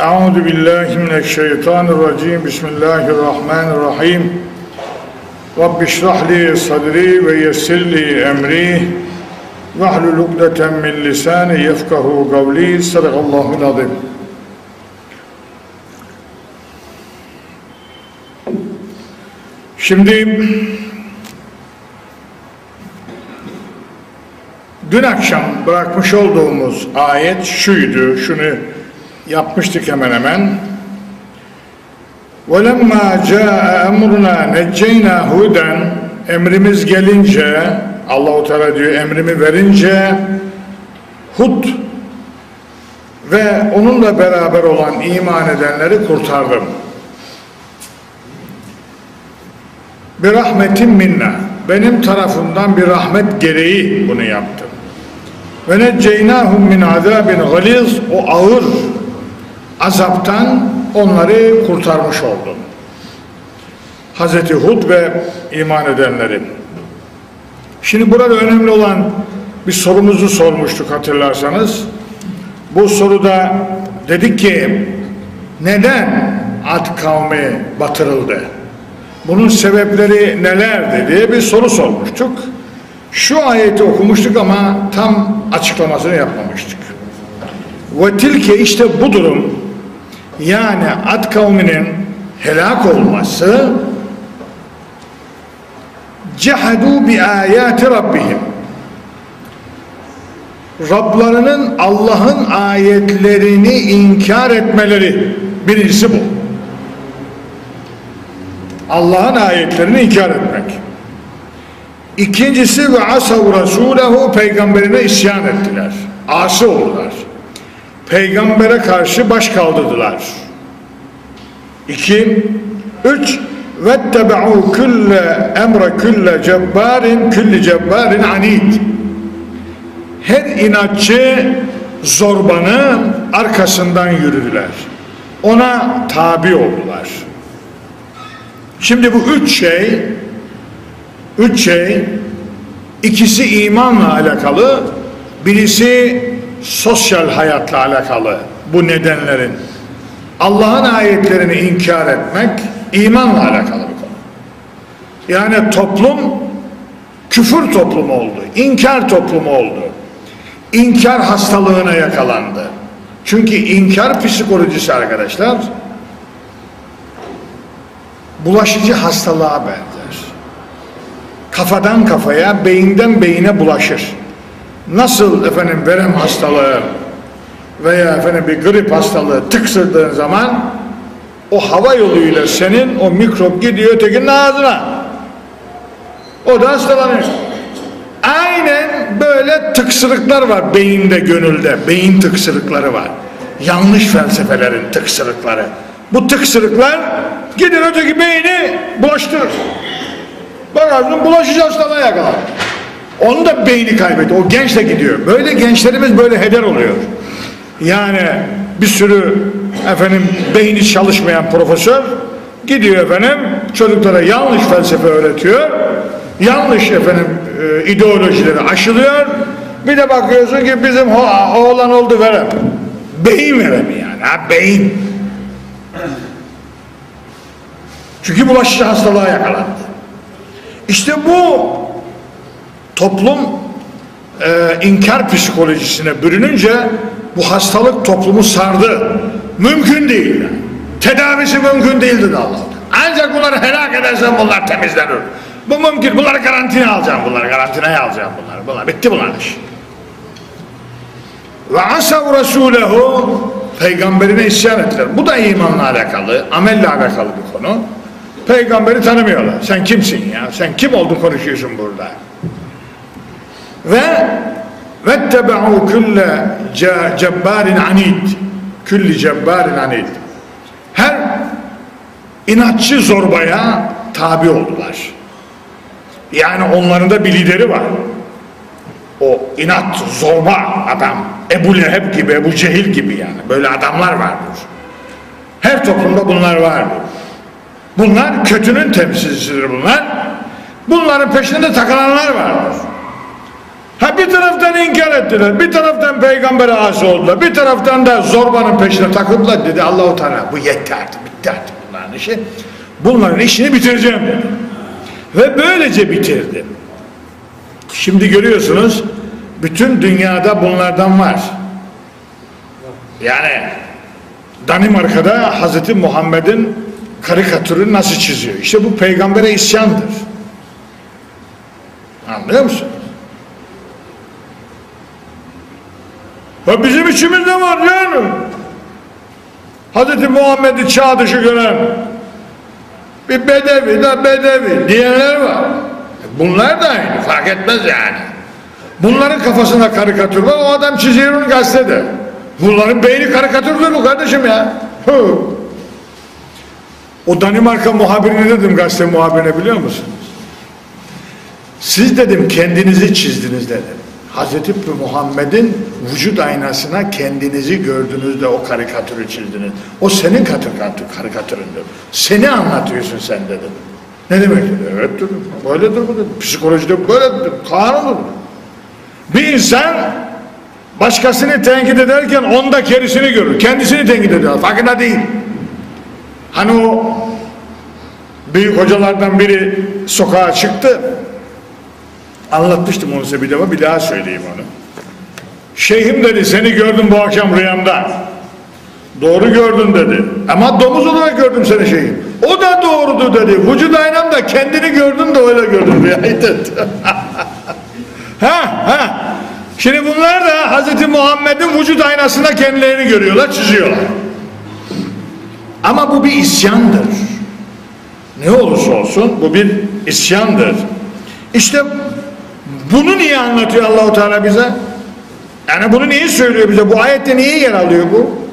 أعوذ بالله من الشيطان الرجيم بسم الله الرحمن الرحيم رب اشرح لي صدري ويسر لي أمري واحلل عقدة من لساني يفقه قولي صدق الله العظيم Şimdi dün akşam bırakmış olduğumuz ayet şuydu, şunu yapmıştık hemen hemen. وَلَمَّا جَاءَ اَمْرُنَا نَجَّيْنَا هُدًا Emrimiz gelince, Allahu Teala diyor emrimi verince Hud ve onunla beraber olan iman edenleri kurtardım. Bir rahmetin minna. Benim tarafımdan bir rahmet gereği bunu yaptım. Ve necceynahum min azabin galiz. O ağır azaptan onları kurtarmış oldum. Hazreti Hud ve iman edenlerin. Şimdi burada önemli olan bir sorumuzu sormuştuk hatırlarsanız. Bu soruda dedik ki neden Ad kavmi batırıldı? Bunun sebepleri nelerdi diye bir soru sormuştuk. Şu ayeti okumuştuk ama tam açıklamasını yapmamıştık. Ve tilke işte bu durum yani Ad kavminin helak olması cehadu bi ayati rabbihim Rablarının Allah'ın ayetlerini inkar etmeleri birincisi bu. Allah'ın ayetlerini inkar etmek. İkincisi ve asav rasulehu peygamberine isyan ettiler. Asi oldular. Peygambere karşı baş kaldırdılar. İki, üç, vettebe'u külle emre külle cebbarin külli cebbarin anid. Her inatçı zorbanın arkasından yürüdüler. Ona tabi oldular. Şimdi bu üç şey üç şey ikisi imanla alakalı birisi sosyal hayatla alakalı bu nedenlerin Allah'ın ayetlerini inkar etmek imanla alakalı bir konu. Yani toplum küfür toplumu oldu, inkar toplumu oldu. İnkar hastalığına yakalandı. Çünkü inkar psikolojisi arkadaşlar bulaşıcı hastalığa benzer. Kafadan kafaya, beyinden beyine bulaşır. Nasıl efendim verem hastalığı veya efendim bir grip hastalığı tıksırdığın zaman o hava yoluyla senin o mikrop gidiyor ötekinin ağzına. O da hastalanıyor. Aynen böyle tıksırıklar var beyinde, gönülde. Beyin tıksırıkları var. Yanlış felsefelerin tıksırıkları. Bu tıksırıklar gider öteki beyni bulaştırır. Bakarsın bulaşıcı hastalığa yakalar. Onu da beyni kaybetti. O genç de gidiyor. Böyle gençlerimiz böyle heder oluyor. Yani bir sürü efendim beyni çalışmayan profesör gidiyor efendim çocuklara yanlış felsefe öğretiyor. Yanlış efendim e, ideolojileri aşılıyor. Bir de bakıyorsun ki bizim oğlan oldu verem. Beyin veremi yani. Ha, beyin. Çünkü bulaşıcı hastalığa yakalandı. İşte bu toplum e, inkar psikolojisine bürününce bu hastalık toplumu sardı. Mümkün değil. Tedavisi mümkün değildi de Allah. Ancak bunları helak edersen bunlar temizlenir. Bu mümkün. Bunları karantina alacağım. Bunları karantinaya alacağım bunları. Bunlar bitti bunlar iş. Ve asav rasulehu peygamberine isyan ettiler. Bu da imanla alakalı, amelle alakalı bir konu. Peygamberi tanımıyorlar. Sen kimsin ya? Sen kim oldun konuşuyorsun burada? Ve vettebe'u külle cebbarin anid külli cebbarin anid her inatçı zorbaya tabi oldular. Yani onların da bir lideri var. O inat, zorba adam. Ebu Leheb gibi, Ebu Cehil gibi yani. Böyle adamlar vardır. Her toplumda bunlar vardır. Bunlar kötünün temsilcisidir bunlar. Bunların peşinde takılanlar vardır. Ha bir taraftan inkar ettiler, bir taraftan peygambere asi oldular, bir taraftan da zorbanın peşine takıldılar dedi Allahu Teala bu yetti artık, bitti artık bunların işi. Bunların işini bitireceğim dedi. Ve böylece bitirdi. Şimdi görüyorsunuz bütün dünyada bunlardan var. Yani Danimarka'da Hazreti Muhammed'in karikatürü nasıl çiziyor? İşte bu peygambere isyandır. Anlıyor musun? Ha bizim içimizde var yani. Hazreti Muhammed'i çağ dışı gören bir bedevi da bedevi diyenler var. Bunlar da aynı fark etmez yani. Bunların kafasına karikatür var o adam çiziyor onu gazetede. Bunların beyni karikatürdür bu kardeşim ya. Hı. O Danimarka muhabirini dedim gazete muhabirine biliyor musunuz? Siz dedim kendinizi çizdiniz dedim. Hazreti Muhammed'in vücut aynasına kendinizi gördüğünüzde o karikatürü çizdiniz. O senin karikatür, karikatüründür. Seni anlatıyorsun sen dedim. Ne demek dedi? Evet dedim. Böyledir bu dedim. Psikolojide böyledir. Kanunudur. Bir insan başkasını tenkit ederken onda kerisini görür. Kendisini tenkit ediyor. Farkında değil. Hani o büyük hocalardan biri sokağa çıktı. Anlatmıştım onu size bir defa bir daha söyleyeyim onu. Şeyhim dedi seni gördüm bu akşam rüyamda. Doğru gördün dedi. Ama domuz olarak gördüm seni şeyhim. O da doğrudu dedi. Vücut aynamda kendini gördün de öyle gördüm rüyayı dedi. ha ha. Şimdi bunlar da Hazreti Muhammed'in vücut aynasında kendilerini görüyorlar, çiziyorlar. Ama bu bir isyandır. Ne olursa olsun bu bir isyandır. İşte bunu niye anlatıyor Allahu Teala bize? Yani bunu niye söylüyor bize? Bu ayette niye yer alıyor bu?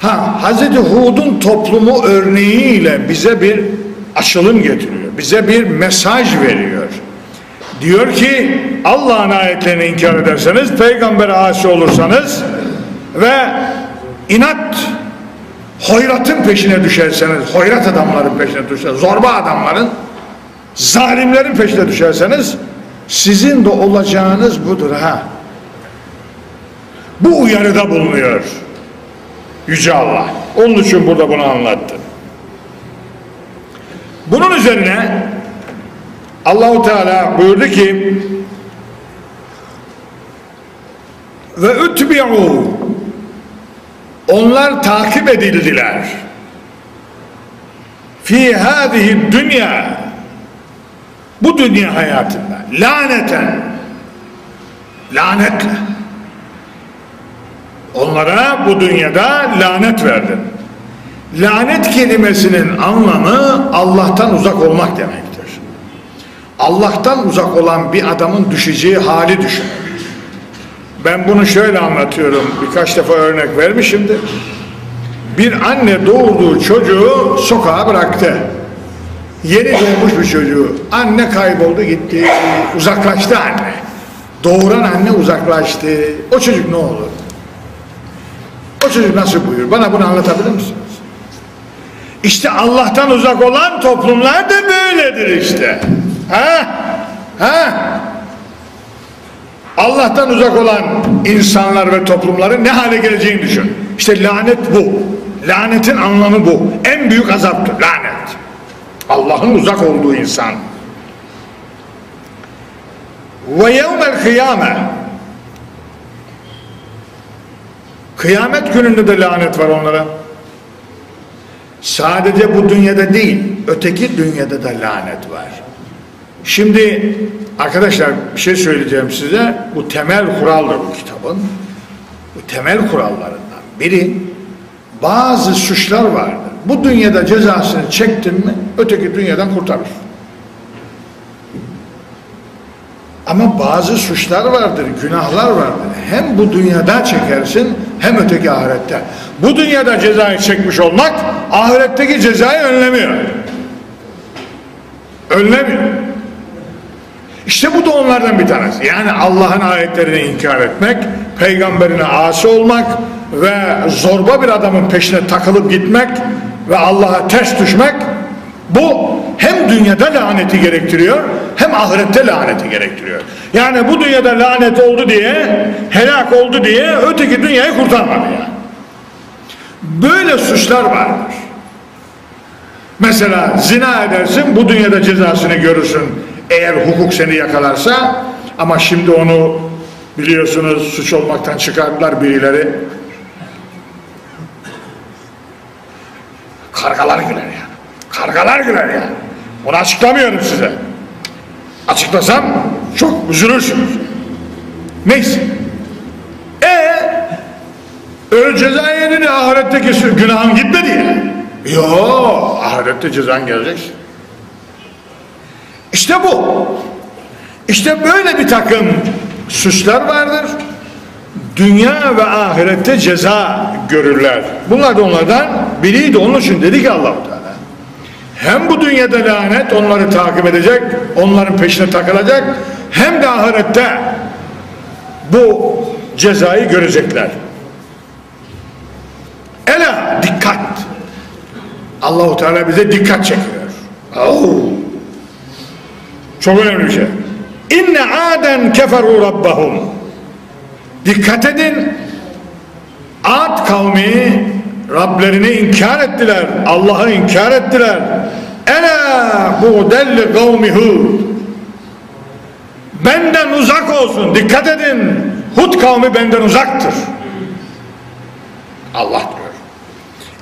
Ha, Hazreti Hud'un toplumu örneğiyle bize bir açılım getiriyor. Bize bir mesaj veriyor. Diyor ki Allah'ın ayetlerini inkar ederseniz, peygambere asi olursanız ve inat hoyratın peşine düşerseniz, hoyrat adamların peşine düşerseniz, zorba adamların, zalimlerin peşine düşerseniz sizin de olacağınız budur ha. Bu uyarıda bulunuyor. Yüce Allah. Onun için burada bunu anlattı. Bunun üzerine Allahu Teala buyurdu ki ve ütbi'u onlar takip edildiler fi hadihi dünya bu dünya hayatında laneten. Lanetle. Onlara bu dünyada lanet verdin lanet kelimesinin anlamı Allah'tan uzak olmak demektir. Allah'tan uzak olan bir adamın düşeceği hali düşünün ben bunu şöyle anlatıyorum. Birkaç defa örnek vermişimdir. Bir anne doğurduğu çocuğu sokağa bıraktı Yeni doğmuş bir çocuğu. Anne kayboldu gitti. Uzaklaştı anne. Doğuran anne uzaklaştı. O çocuk ne olur? O çocuk nasıl buyur? Bana bunu anlatabilir misiniz? İşte Allah'tan uzak olan toplumlar da böyledir işte. Ha? Ha? Allah'tan uzak olan insanlar ve toplumların ne hale geleceğini düşün. İşte lanet bu. Lanetin anlamı bu. En büyük azaptır lanet. Allah'ın uzak olduğu insan. Ve yevmel kıyame Kıyamet gününde de lanet var onlara. Sadece bu dünyada değil, öteki dünyada da lanet var. Şimdi arkadaşlar bir şey söyleyeceğim size. Bu temel kuraldır bu kitabın. Bu temel kurallarından biri bazı suçlar vardır. Bu dünyada cezasını çektin mi öteki dünyadan kurtarır. Ama bazı suçlar vardır, günahlar vardır. Hem bu dünyada çekersin hem öteki ahirette. Bu dünyada cezayı çekmiş olmak ahiretteki cezayı önlemiyor. Önlemiyor. İşte bu da onlardan bir tanesi. Yani Allah'ın ayetlerini inkar etmek, peygamberine asi olmak ve zorba bir adamın peşine takılıp gitmek ve Allah'a ters düşmek bu hem dünyada laneti gerektiriyor hem ahirette laneti gerektiriyor. Yani bu dünyada lanet oldu diye, helak oldu diye öteki dünyayı kurtarmadı ya. Böyle suçlar vardır. Mesela zina edersin, bu dünyada cezasını görürsün eğer hukuk seni yakalarsa ama şimdi onu biliyorsunuz suç olmaktan çıkardılar birileri. Kargalar güler ya. Kargalar güler ya. Onu açıklamıyorum size. Açıklasam çok üzülürsünüz. Neyse. E öyle ceza yedin ahiretteki günahın gitmedi ya. Yo ahirette cezan gelecek. İşte bu. İşte böyle bir takım suçlar vardır. Dünya ve ahirette ceza görürler. Bunlar da onlardan biriydi. Onun için dedi ki allah Teala. Hem bu dünyada lanet onları takip edecek, onların peşine takılacak, hem de ahirette bu cezayı görecekler. Ela dikkat. Allahu Teala bize dikkat çekiyor. Oh. Çok önemli bir şey. İnne aden keferu rabbahum. Dikkat edin. Ad kavmi Rablerini inkar ettiler. Allah'ı inkar ettiler. Ela bu delli kavmi Hud. Benden uzak olsun. Dikkat edin. Hud kavmi benden uzaktır. Allah diyor.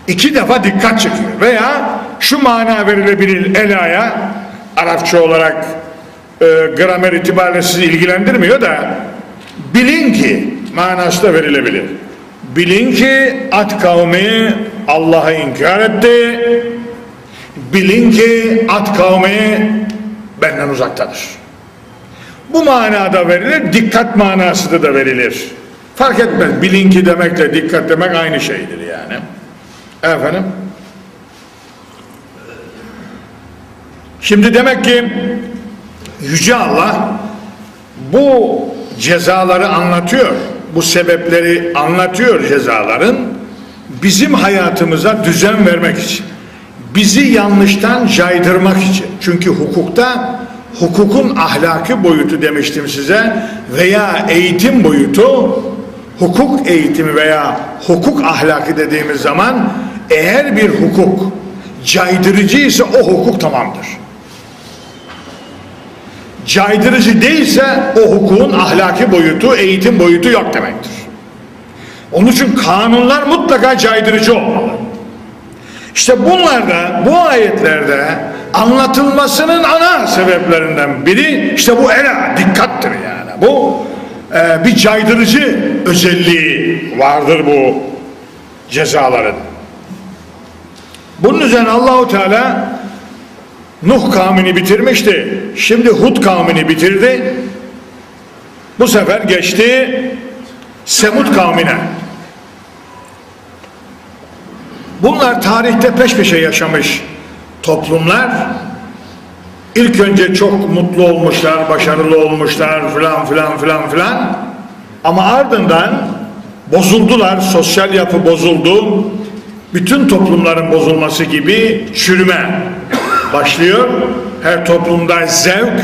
İki defa dikkat çekiyor. Veya şu mana verilebilir elaya Arapça olarak e, gramer itibariyle sizi ilgilendirmiyor da bilin ki manası da verilebilir. Bilin ki at kavmi Allah'ı inkar etti. Bilin ki at kavmi benden uzaktadır. Bu manada verilir, dikkat manası da verilir. Fark etmez. Bilin ki demekle dikkat demek aynı şeydir yani. Efendim? Şimdi demek ki Yüce Allah bu cezaları anlatıyor. Bu sebepleri anlatıyor cezaların. Bizim hayatımıza düzen vermek için. Bizi yanlıştan caydırmak için. Çünkü hukukta hukukun ahlaki boyutu demiştim size veya eğitim boyutu hukuk eğitimi veya hukuk ahlakı dediğimiz zaman eğer bir hukuk caydırıcı ise o hukuk tamamdır caydırıcı değilse o hukukun ahlaki boyutu, eğitim boyutu yok demektir. Onun için kanunlar mutlaka caydırıcı olmalı. İşte bunlarda, bu ayetlerde anlatılmasının ana sebeplerinden biri işte bu era, dikkattir yani. Bu e, bir caydırıcı özelliği vardır bu cezaların. Bunun üzerine Allahu Teala Nuh kavmini bitirmişti. Şimdi Hud kavmini bitirdi. Bu sefer geçti Semud kavmine. Bunlar tarihte peş peşe yaşamış toplumlar. İlk önce çok mutlu olmuşlar, başarılı olmuşlar filan filan filan filan. Ama ardından bozuldular, sosyal yapı bozuldu. Bütün toplumların bozulması gibi çürüme başlıyor. Her toplumda zevk,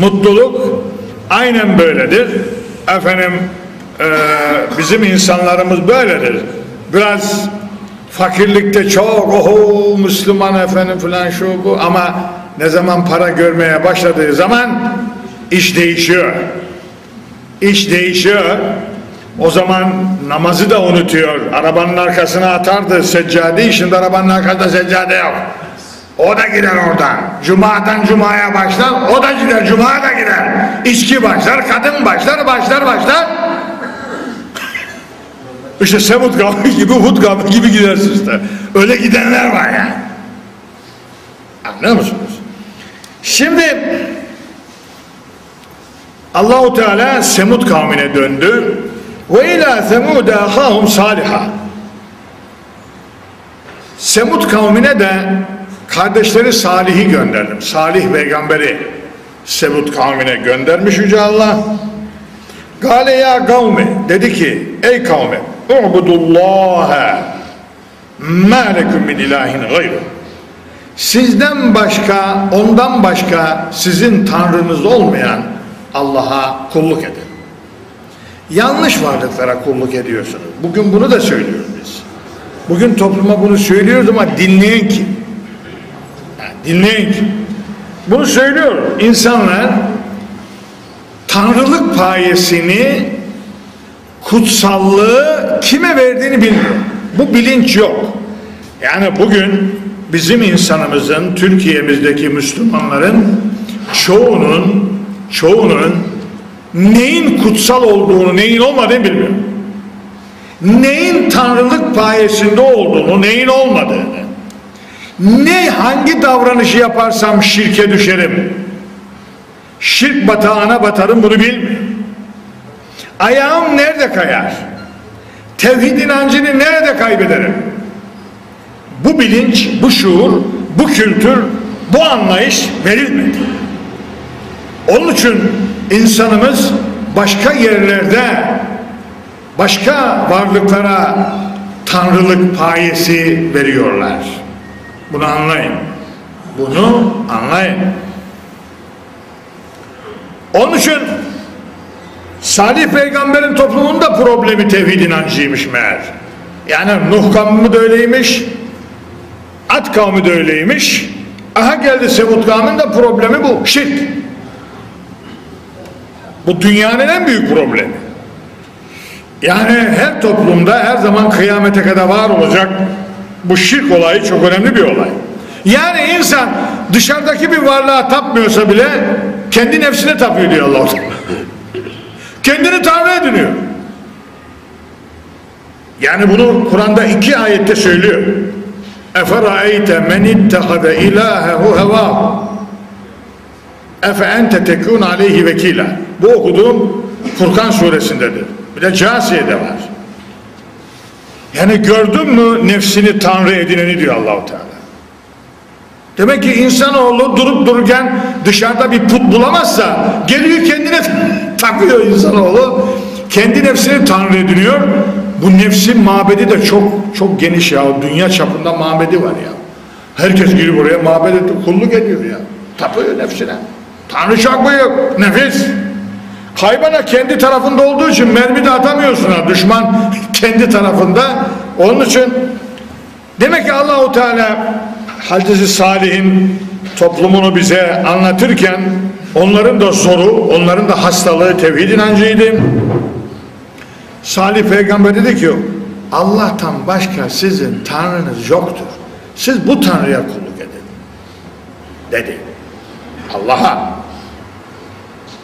mutluluk aynen böyledir. Efendim e, bizim insanlarımız böyledir. Biraz fakirlikte çok oho Müslüman efendim filan şu bu ama ne zaman para görmeye başladığı zaman iş değişiyor. İş değişiyor. O zaman namazı da unutuyor. Arabanın arkasına atardı seccade. Şimdi arabanın arkasında seccade yok. O da gider oradan. Cuma'dan Cuma'ya başlar. O da gider. Cuma'ya da gider. İçki başlar. Kadın başlar. Başlar başlar. İşte Semud kavmi gibi Hud kavmi gibi gidersin işte. Öyle gidenler var ya. Anlıyor musunuz? Şimdi Allahu Teala Semud kavmine döndü. Ve ila Semuda ahahum saliha. Semud kavmine de kardeşleri Salih'i gönderdim. Salih peygamberi Semud kavmine göndermiş Yüce Allah. Gale ya kavmi dedi ki ey kavmi u'budullaha ma min ilahin gayru sizden başka ondan başka sizin tanrınız olmayan Allah'a kulluk edin. Yanlış varlıklara kulluk ediyorsunuz. Bugün bunu da söylüyoruz biz. Bugün topluma bunu söylüyoruz ama dinleyen kim? Kim? Bunu söylüyorum. İnsanlar tanrılık payesini kutsallığı kime verdiğini bilmiyor. Bu bilinç yok. Yani bugün bizim insanımızın, Türkiye'mizdeki Müslümanların çoğunun çoğunun neyin kutsal olduğunu, neyin olmadığını bilmiyor. Neyin tanrılık payesinde olduğunu, neyin olmadığını, ne hangi davranışı yaparsam şirke düşerim, şirk batağına batarım bunu bilmiyor. Ayağım nerede kayar? Tevhid inancını nerede kaybederim? Bu bilinç, bu şuur, bu kültür, bu anlayış verilmedi. Onun için insanımız başka yerlerde başka varlıklara tanrılık payesi veriyorlar. Bunu anlayın. Bunu anlayın. Onun için Salih peygamberin toplumunda problemi tevhid inancıymış meğer. Yani Nuh kavmi de öyleymiş, At kavmi de öyleymiş. Aha geldi Semud kavmin de problemi bu, şirk. Bu dünyanın en büyük problemi. Yani her toplumda her zaman kıyamete kadar var olacak bu şirk olayı çok önemli bir olay. Yani insan dışarıdaki bir varlığa tapmıyorsa bile kendi nefsine tapıyor diyor Allah. Kendini Tanrı ediniyor. Yani bunu Kur'an'da iki ayette söylüyor. Efera'eyte men ittehade ilahehu heva Efe ente tekun aleyhi vekila. Bu okuduğum Furkan suresindedir. Bir de Casiye'de var. Yani gördün mü nefsini Tanrı edineni diyor Allahu Teala. Demek ki insanoğlu durup dururken dışarıda bir put bulamazsa geliyor kendine takıyor insanoğlu. Kendi nefsini Tanrı ediniyor. Bu nefsin mabedi de çok çok geniş ya. Dünya çapında mabedi var ya. Herkes girip oraya mabed edip kulluk ediyor ya. Tapıyor nefsine. Tanrı çok büyük. Nefis. Haybana kendi tarafında olduğu için mermi de atamıyorsun ha. Düşman kendi tarafında. Onun için demek ki Allahu Teala Hazreti Salih'in toplumunu bize anlatırken onların da zoru, onların da hastalığı tevhid inancıydı. Salih peygamber dedi ki Allah'tan başka sizin tanrınız yoktur. Siz bu tanrıya kulluk edin. Dedi. Allah'a.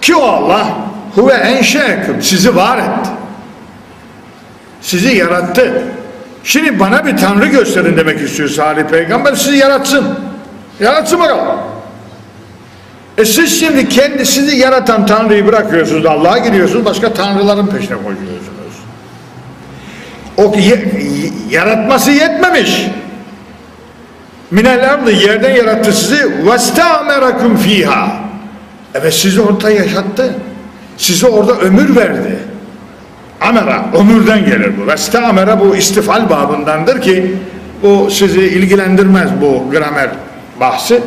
Ki o Allah huve enşeeküm sizi var etti. Sizi yarattı. Şimdi bana bir tanrı gösterin demek istiyor Salih peygamber sizi yaratsın. Yaratsın bakalım. E siz şimdi kendi sizi yaratan tanrıyı bırakıyorsunuz Allah'a gidiyorsunuz başka tanrıların peşine koyuyorsunuz. O yaratması yetmemiş. Minel ardı yerden yarattı sizi vestamerakum fiha. Evet sizi orada yaşattı. Size orada ömür verdi. Amera, ömürden gelir bu. Vestamera bu istifal babındandır ki bu sizi ilgilendirmez bu gramer bahsi.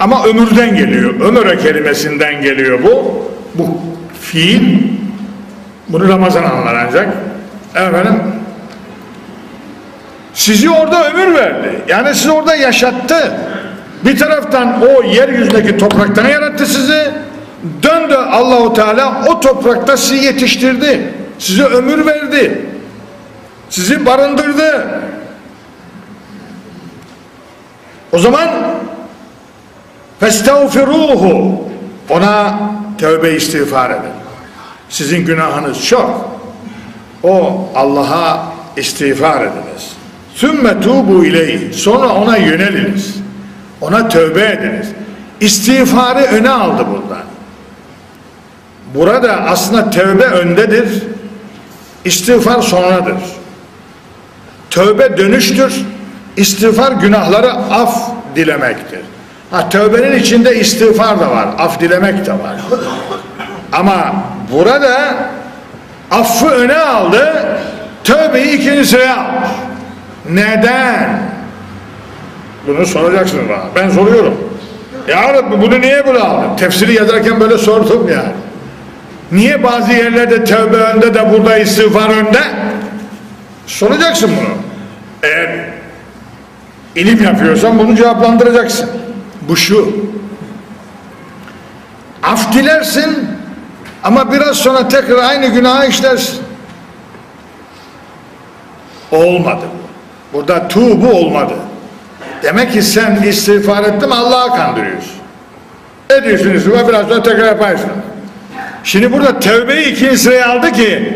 Ama ömürden geliyor. Ömüre kelimesinden geliyor bu. Bu fiil. Bunu Ramazan anlar ancak. Efendim sizi orada ömür verdi. Yani sizi orada yaşattı. Bir taraftan o yeryüzündeki topraktan yarattı sizi. Döndü Allahu Teala o toprakta sizi yetiştirdi. Size ömür verdi. Sizi barındırdı. O zaman festağfiruhu ona tövbe istiğfar edin. Sizin günahınız çok. O Allah'a istiğfar ediniz. Sümme tubu ileyhi. Sonra ona yöneliniz. Ona tövbe ediniz. İstiğfarı öne aldı buradan. Burada aslında tövbe öndedir. İstiğfar sonradır. Tövbe dönüştür. İstiğfar günahları af dilemektir. Ha tövbenin içinde istiğfar da var, af dilemek de var. Ama burada affı öne aldı, tövbeyi ikinci sıraya almış. Neden? Bunu soracaksınız bana. Ben soruyorum. Ya Rabbi bunu niye böyle aldın? Tefsiri yazarken böyle sordum yani. Niye bazı yerlerde tövbe önde de burada istiğfar önde? Soracaksın bunu. Eğer ilim yapıyorsan bunu cevaplandıracaksın. Bu şu. Af dilersin ama biraz sonra tekrar aynı günahı işlersin. Olmadı bu. Burada tuğbu olmadı. Demek ki sen istiğfar ettin Allah'a kandırıyorsun. Ne diyorsunuz? Ve biraz sonra tekrar yaparsın. Şimdi burada tevbeyi ikinci sıraya aldı ki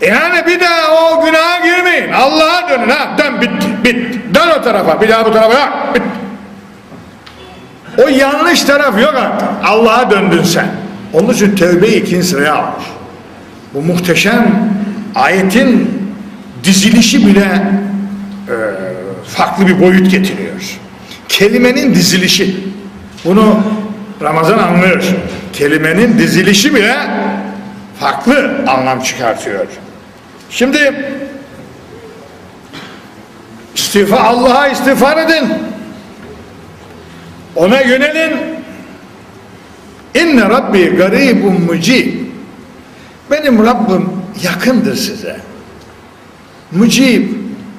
yani bir daha o günaha girmeyin. Allah'a dönün ha. Dön bitti. Bitti. Dön o tarafa. Bir daha bu tarafa yok. Bitti. O yanlış taraf yok artık. Allah'a döndün sen. Onun için tevbeyi ikinci sıraya almış. Bu muhteşem ayetin dizilişi bile e, farklı bir boyut getiriyor. Kelimenin dizilişi. Bunu Ramazan anlıyor. Kelimenin dizilişi bile farklı anlam çıkartıyor. Şimdi istiğfar Allah'a istiğfar edin. Ona yönelin. İnne Rabbi garibun mucib. Benim Rabbim yakındır size. Mucib,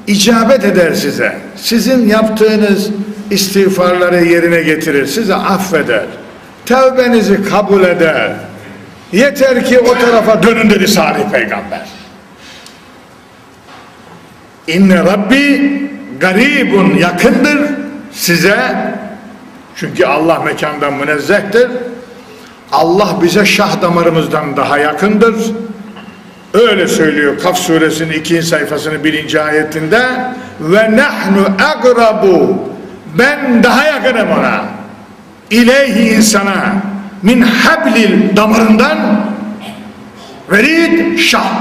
icabet eder size. Sizin yaptığınız istiğfarları yerine getirir. Size affeder. Tevbenizi kabul eder. Yeter ki o tarafa dönün dedi Salih Peygamber. İnne Rabbi garibun yakındır size. Çünkü Allah mekandan münezzehtir. Allah bize şah damarımızdan daha yakındır. Öyle söylüyor Kaf suresinin ikinci sayfasının birinci ayetinde ve nahnu agrabu ben daha yakınım ona ileyhi insana min hablil damarından verid şah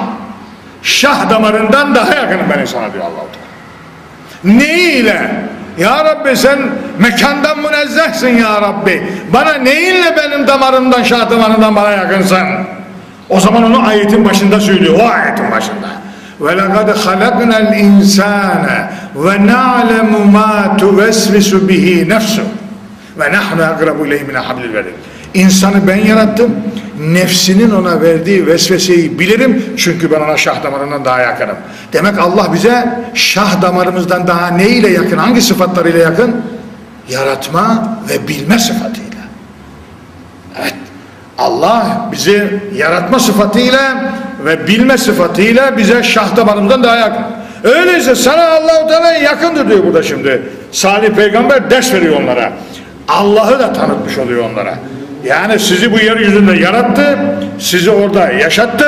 şah damarından daha yakınım ben insana diyor allah Teala. Neyiyle? Ya Rabbi sen mekandan münezzehsin ya Rabbi. Bana neyinle benim damarımdan şah damarından bana yakınsın? O zaman onu ayetin başında söylüyor. O ayetin başında. Halaknal insane ve na'lemu ma tuvesvisu bihi nefsu ve nahnu akrabu ileyhi min hablil verid. İnsanı ben yarattım. Nefsinin ona verdiği vesveseyi bilirim. Çünkü ben ona şah damarından daha yakınım. Demek Allah bize şah damarımızdan daha ne ile yakın? Hangi sıfatlarıyla yakın? Yaratma ve bilme sıfatıyla. Evet. Allah bizi yaratma sıfatıyla ve bilme sıfatıyla bize şah damarımızdan daha yakın. Öyleyse sana Allah-u Teala yakındır diyor burada şimdi. Salih peygamber ders veriyor onlara. Allah'ı da tanıtmış oluyor onlara. Yani sizi bu yeryüzünde yarattı, sizi orada yaşattı.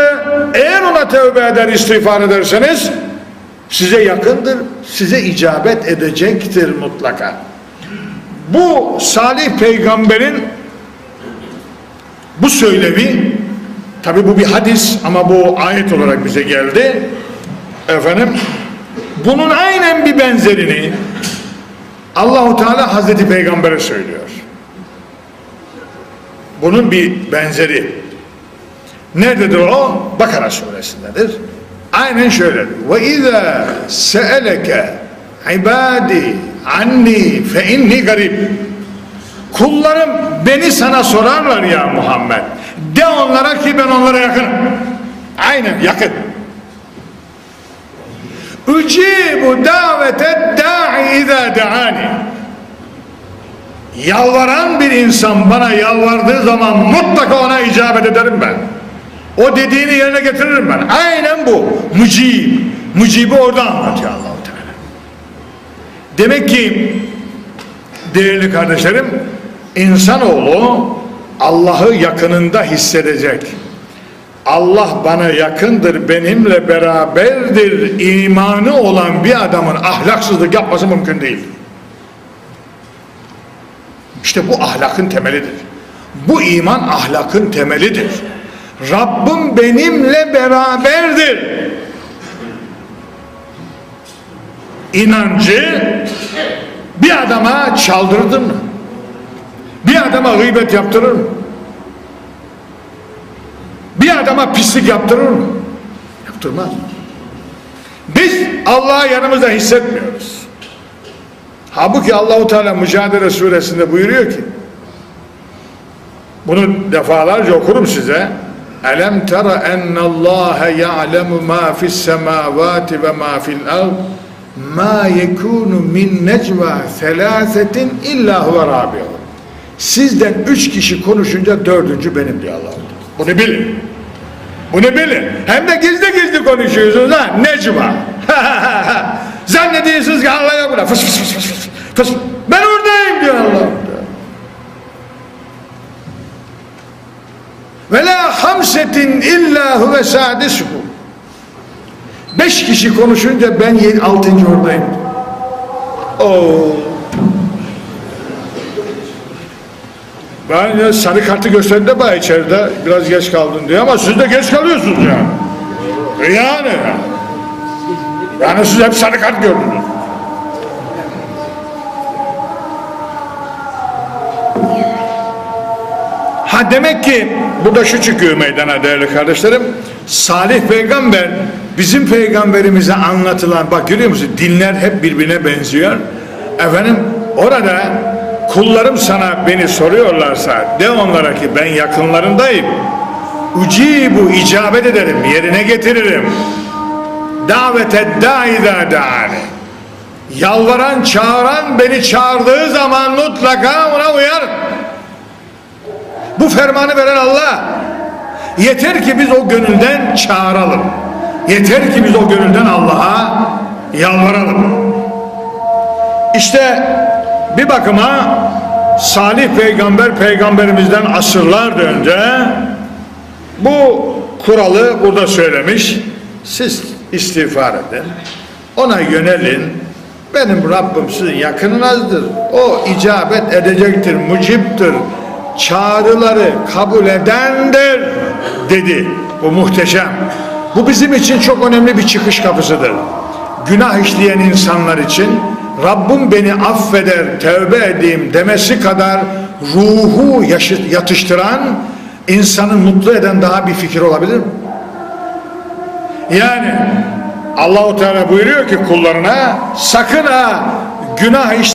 Eğer ona tövbe eder, istiğfar ederseniz size yakındır, size icabet edecektir mutlaka. Bu Salih peygamberin bu söylevi tabi bu bir hadis ama bu ayet olarak bize geldi. Efendim bunun aynen bir benzerini Allahu Teala Hazreti Peygamber'e söylüyor. Bunun bir benzeri. Nerededir o? Bakara suresindedir. Aynen şöyle. Ve izâ se'eleke ibâdi anni fe inni garib. Kullarım beni sana sorarlar ya Muhammed. De onlara ki ben onlara yakınım. Aynen yakın. Ucibu davete da'i izâ da'ani. Yalvaran bir insan bana yalvardığı zaman mutlaka ona icabet ederim ben. O dediğini yerine getiririm ben. Aynen bu. Mucib. Mucibi orada anlatıyor Allah-u Teala. Demek ki değerli kardeşlerim insanoğlu Allah'ı yakınında hissedecek. Allah bana yakındır, benimle beraberdir imanı olan bir adamın ahlaksızlık yapması mümkün değil. İşte bu ahlakın temelidir. Bu iman ahlakın temelidir. Rabbim benimle beraberdir. İnancı bir adama çaldırır mı? Bir adama gıybet yaptırır mı? Bir adama pislik yaptırır mı? Yaptırmaz. Biz Allah'ı yanımızda hissetmiyoruz. Halbuki Allahu Teala Mücadele suresinde buyuruyor ki bunu defalarca okurum size. Elem tera ennallâhe ya'lemu ma fis semâvâti ve ma fil ard ma yekunu min necva selâsetin illa huve râbi'un. Sizden üç kişi konuşunca dördüncü benim diyor Allah. Bunu bilin. Bunu bilin. Hem de gizli gizli konuşuyorsunuz ha. Necva. Zannediyorsunuz ki Allah yok burada. Fıs fıs fıs fıs. fıs. Ben oradayım diyor Allah. Ve la hamsetin illa huve sadisuhu. Beş kişi konuşunca ben yedi, altıncı oradayım. Oo. Ben ya sarı kartı gösterdi de bana içeride biraz geç kaldın diyor ama siz de geç kalıyorsunuz yani. E Yani. Yani siz hep sarı kart gördünüz. Ha demek ki burada şu çıkıyor meydana değerli kardeşlerim. Salih peygamber bizim peygamberimize anlatılan bak görüyor musun dinler hep birbirine benziyor. Efendim orada kullarım sana beni soruyorlarsa de onlara ki ben yakınlarındayım. Ucibu icabet ederim yerine getiririm. Davete daida dani. Yalvaran çağıran beni çağırdığı zaman mutlaka ona uyar. Bu fermanı veren Allah. Yeter ki biz o gönülden çağıralım. Yeter ki biz o gönülden Allah'a yalvaralım. İşte bir bakıma Salih peygamber peygamberimizden asırlar önce bu kuralı burada söylemiş. Siz istiğfar edin. Ona yönelin. Benim Rabbim sizin yakınınızdır. O icabet edecektir, muciptir. Çağrıları kabul edendir dedi. Bu muhteşem. Bu bizim için çok önemli bir çıkış kapısıdır. Günah işleyen insanlar için Rabbim beni affeder, tövbe edeyim demesi kadar ruhu yatıştıran, insanı mutlu eden daha bir fikir olabilir mi? Yani Allahu Teala buyuruyor ki kullarına sakın ha günah iş